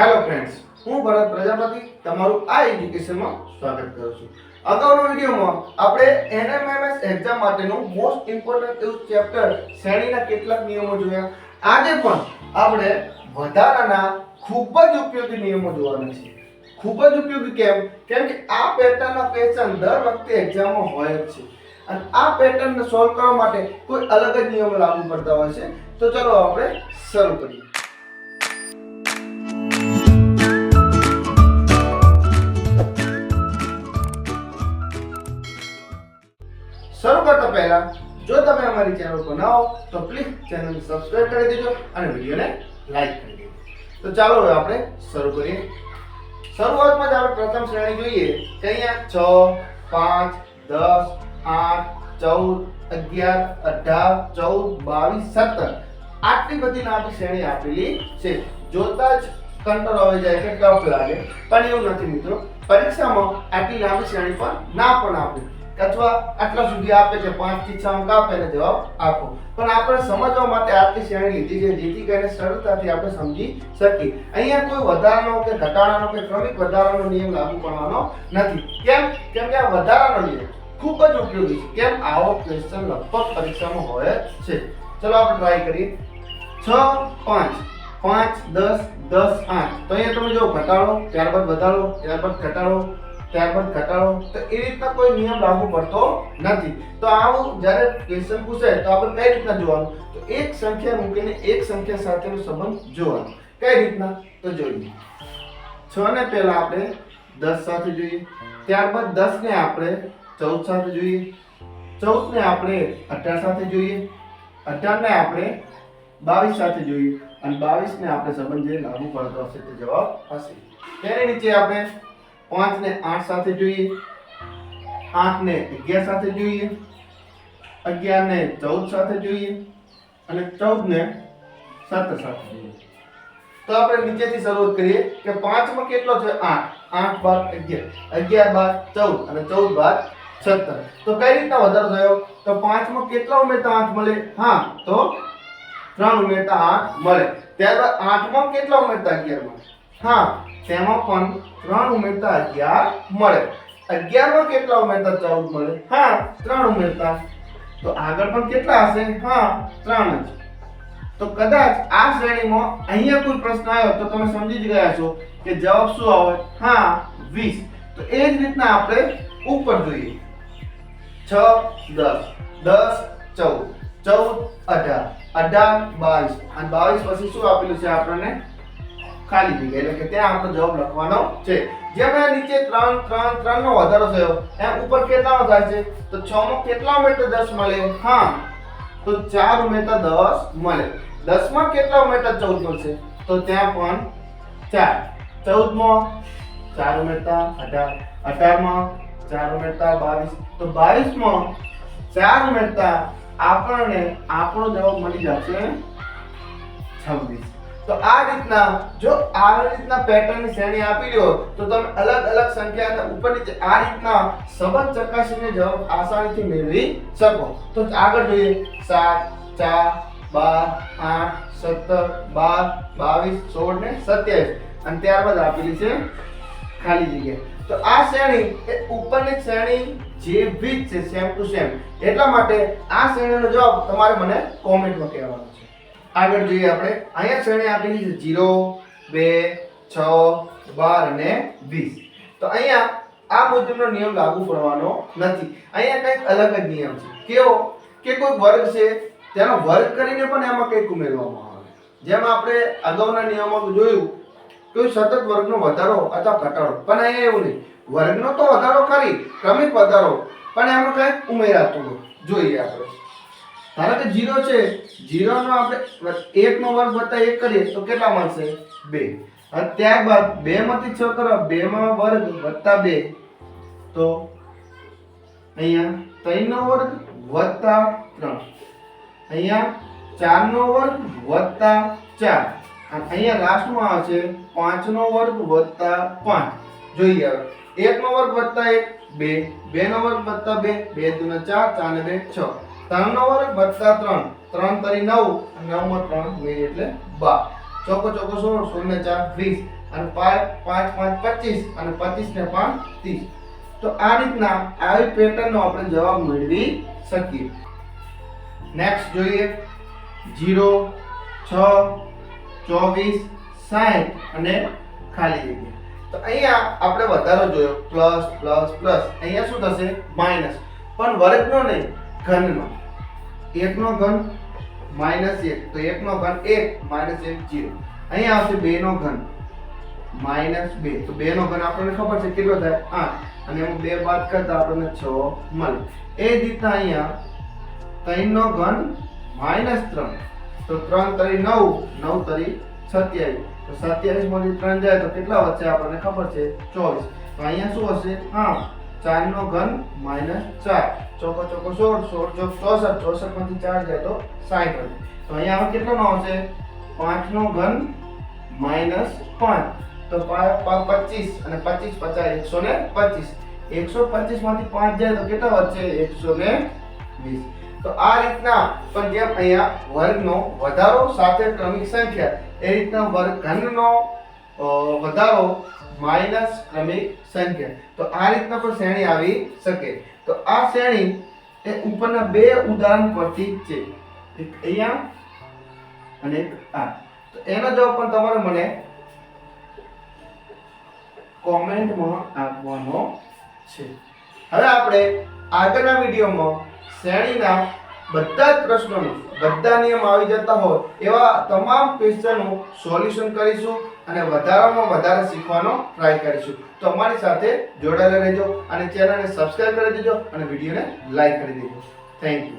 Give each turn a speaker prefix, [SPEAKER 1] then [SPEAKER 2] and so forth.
[SPEAKER 1] Hello friends હું ભરત પ્રજાપતિ તમારું આ એજ્યુકેશનમાં સ્વાગત કરું છું. અગાઉના વિડીયોમાં આપણે એનએમએમએસ એક્ઝામ માટેનું મોસ્ટ ઇમ્પોર્ટન્ટ એવું ચેપ્ટર શ્રેણીના કેટલાક નિયમો જોયા. આજે પણ આપણે વધારાના ખૂબ જ ઉપયોગી નિયમો જોવાના છે ખૂબ જ ઉપયોગી કેમ? કેમ કે આ પેટર્નના ક્વેશ્ચન દર વખતે એક્ઝામમાં હોય જ છે. અને આ પેટર્નને સોલ્વ કરવા માટે કોઈ અલગ જ નિયમો લાગુ પડતા હોય છે. તો ચલો આપણે શરૂ કરીએ. કરતા પહેલા જો તમે અમારી ચેનલ પર નવા હો તો પ્લીઝ ચેનલ સબસ્ક્રાઇબ કરી દેજો અને વિડીયોને લાઈક કરી દેજો. તો ચાલો હવે આપણે શરૂ કરીએ. શરૂઆતમાં જ આપણે પ્રથમ શ્રેણી જોઈએ કે અહીંયા છ, પાંચ, દસ, આઠ, ચૌદ, અગિયાર, અઢાર, ચૌદ, બાવીસ, સત્તર. આટલી બધી લાંબી શ્રેણી આપેલી છે. જોતા જ કંટ્રોલ આવી જાય કે ટફ લાગે. પણ એવું નથી મિત્રો. પરીક્ષામાં આટલી લાંબી શ્રેણી પણ ના પણ આપે. અથવા આટલા સુધી આપે છે, પાંચથી છ અંક આપે અને જવાબ આપો. પણ આપણે સમજવા માટે આટલી શ્રેણી લીધી છે, જેથી કરીને સરળતાથી આપણે સમજી શકીએ. અહીંયા કોઈ વધારાનો કે ઘટાડાનો કે ક્રમિક વધારાનો નિયમ લાગુ પડવાનો નથી. કેમ? કેમ કે આ વધારાનો નિયમ ખૂબ જ ઉપયોગી છે. કેમ? આવો ક્વેશ્ચન લગભગ પરીક્ષામાં હોય છે. ચલો આપણે ટ્રાય કરીએ. છ, પાંચ. પાંચ, દસ દસ, આઠ. તો અહીંયા તમે જો ઘટાડો, ત્યારબાદ વધારો, ત્યારબાદ ઘટાડો. ત્યારબાદ ઘટાડો. તો એ રીતના કોઈ નિયમ લાગુ પડતો નથી. તો આવું જ્યારે ક્વેશ્ચન પૂછે તો આપણે કઈ રીતના જોવાનું? તો એક સંખ્યા મૂકીને એક સંખ્યા સાથેનો સંબંધ જોવાનો. કઈ રીતના? તો જોઈએ છ ને પહેલા આપણે દસ સાથે જોઈએ. ત્યારબાદ દસ ને આપણે ચૌદ સાથે જોઈએ. ચૌદ ને આપણે અઢાર સાથે જોઈએ. અઢાર ને આપણે બાવીસ સાથે જોઈએ. અને બાવીસ ને આપણે સંબંધ જે લાગુ પડતો હશે તે જવાબ હશે. તેની નીચે આપણે પાંચ ને આઠ સાથે જોઈએ. આઠ ને અગિયાર સાથે જોઈએ. અગિયાર ને ચૌદ સાથે જોઈએ. અને ચૌદ ને સત્તર સાથે જોઈએ. તો આપણે નીચેથી શરૂઆત કરીએ કે પાંચમાં કેટલો છે? આઠ. આઠ બાર અગિયાર. અગિયાર બાર ચૌદ અને ચૌદ બાર સત્તર. તો કઈ રીતના વધારો થયો? તો પાંચમાં કેટલા ઉમેરતા આઠ મળે? હા, તો ત્રણ ઉમેરતા આઠ મળે. ત્યારબાદ આઠમાં કેટલા ઉમેરતા અગિયાર મળે હા તેમાં પણ ત્રણ ઉમેરતા અગિયાર મળે. અગિયારમાં કેટલા ઉમેરતા ચૌદ મળે? હા, ત્રણ ઉમેરતા. તો આગળ પણ કેટલા હશે? હા, ત્રણ જ. તો કદાચ આ શ્રેણીમાં અહીંયા કોઈ પ્રશ્ન આવ્યો તો તમે સમજી જ ગયા છો કે જવાબ શું આવે? હા, વીસ. તો એ જ રીતના આપણે ઉપર જોઈએ. છ, દસ. દસ, ચૌદ. ચૌદ, અઢાર. અઢાર, બાવીસ. અને બાવીસ પછી શું આપેલું છે આપણને? ખાલી જગ્યા એટલે કે ત્યાં આપણો જવાબ લખવાનો છે. જેમ આ નીચે ત્રણ ત્રણ ત્રણ નો વધારો થયો, એમ ઉપર કેટલા વધારે છે? તો છ માં કેટલા ઉમેરતા દસ મળે? હા. તો ચાર ઉમેરતા દસ મળે. દસમાં કેટલા ઉમેરતા ચૌદ મળશે? તો ત્યાં પણ ચાર. ચૌદમાં ચાર ઉમેરતા અઢાર. અઢારમાં ચાર ઉમેરતા બાવીસ. તો બાવીસમાં ચાર ઉમેરતા આપણને આપણો જવાબ મળી જશે છવ્વીસ. તો આ રીતના, જો આ રીતના પેટર્નની શ્રેણી આપી દો, તો તમે અલગ અલગ સંખ્યાના ઉપર નીચે આ રીતના સંબંધ ચકાસીને જવાબ આસાનીથી મેળવી શકો. તો આગળ જોઈએ. સાત, ચાર, બાર, આઠ, સત્તર, બાર, બાવીસ, સોળ ને સત્યાવીસ. અને ત્યારબાદ આપેલી છે ખાલી જગ્યા. તો આ શ્રેણી એ ઉપરની શ્રેણી જેવી જ છે સેમ ટુ સેમ એટલા માટે આ શ્રેણીનો જવાબ તમારે મને કોમેન્ટમાં કહેવાનો આગળ જોઈએ આપણે. અહીંયા શ્રેણી આપેલી છે 0 2 6 12 અને વીસ. તો અહીંયા આ મુજબનો નિયમ લાગુ પડવાનો નથી. અહીંયા કંઈક અલગ જ નિયમ છે. કેવો? કે કોઈ વર્ગ છે, તેનો વર્ગ કરીને પણ એમાં કંઈક ઉમેરવામાં આવે. જેમ આપણે અગાઉના નિયમોમાં જોયું કોઈ સતત વર્ગનો વધારો અથવા ઘટાડો. પણ અહીંયા એવું નહીં. વર્ગનો તો વધારો ખરી, ક્રમિક વધારો. પણ એમાં કંઈક ઉમેરાતું જોઈએ આપણે. ધારો કે 0 છે. 0 નો આપણે 1 નો વર્ગ વત્તા 1 કરીએ તો કેટલા મળશે? 2 અને ત્યારબાદ 2 માંથી 6 કરો 2 માં વર્ગ વત્તા 2 તો અહીંયા 3 નો વર્ગ વત્તા 3 અહીંયા 4 નો વર્ગ વત્તા 4 અને અહીંયા લાસ્ટમાં આવે છે 5 નો વર્ગ વત્તા 5 જોઈએ હવે. એક નો વર્ગ વત્તા 1 2 2 નો વર્ગ વત્તા 2 2 દુના 4 4 ને 2 6 ત્રણ વત્તા ત્રણ. ત્રણ તરી નવ અને નવ ત્રણ ઉમેરી એટલે બાર. ચોકો ચોકો સોળ ને ચાર, વીસ. અને પાંચ પાંચ પાંચ, પચીસ. અને પચીસ ને પાંચ, ત્રીસ. તો આ રીતના આવી પેટર્નનો આપણે જવાબ મેળવી શકીએ. નેક્સ્ટ જોઈએ. જીરો છ, ચોવીસ સાઠ અને ખાલી જગ્યા. તો અહીંયા આપણે વધારો જોયો. Plus plus plus. અહીંયા શું થશે? માઇનસ પણ વર્ગનો નહીં, ઘનનો. એકનો ઘન માઇનસ એક. તો એકનો ઘન એક માઇનસ એક જીરો. અહીંયા આવશે બે નો ઘન માઇનસ બે. તો બે નો ઘન આપણને ખબર છે કેટલો થાય? આઠ. અને એમાં બે બાદ કરતા આપણને છ મળે. એ જ રીતના અહીંયા ત્રણ નો ઘન માઇનસ ત્રણ. તો ત્રણ તરી નવ નવ તરી સત્યાવીસ. તો સત્યાવીસમાંથી ત્રણ જાય તો કેટલા વચ્ચે આપણને ખબર છે ચોવીસ. તો અહીંયા શું હશે? હા ચાર નો ઘન માઇનસ ચાર. ચોકો ચોકો, સોળ. સોળ ચોક ચોસઠ. ચોસઠમાંથી ચાર જાય તો સાઠ તો અહીંયા હવે કેટલાનો આવશે? પાંચ નો ઘન માઇનસ પાંચ. તો પચીસ. અને પચીસ પચાસ. એકસો ને પચીસ. એકસો પચીસમાંથી પાંચ જાય તો કેટલા વધશે? એકસો ને વીસ. તો આ રીતના પણ જેમ અહીંયા વર્ગનો વધારો સાથે ક્રમિક સંખ્યા, એ રીતના વર્ગ ઘનનો વધારો માઇનસ ક્રમિક સંખ્યા. તો આ રીતના પણ શ્રેણી આવી શકે. તો આ શ્રેણી એ ઉપરના બે ઉદાહરણ પરથી છે. એક અહીંયા અને એક આ. તો એનો જવાબ પણ તમારે મને કોમેન્ટમાં આપવાનો છે. હવે આપણે આગળના વિડીયોમાં શ્રેણીના બધા જ પ્રશ્નોનું, બધા નિયમ આવી જતા હોય, એવા તમામ ક્વેશ્ચનનું સોલ્યુશન કરીશું અને વધારામાં વધારે શીખવાનો ટ્રાય કરીશું. તો અમારી સાથે જોડાયેલા રહેજો અને ચેનલને સબસ્ક્રાઇબ કરી દેજો અને વિડીયોને લાઈક કરી દેજો. Thank you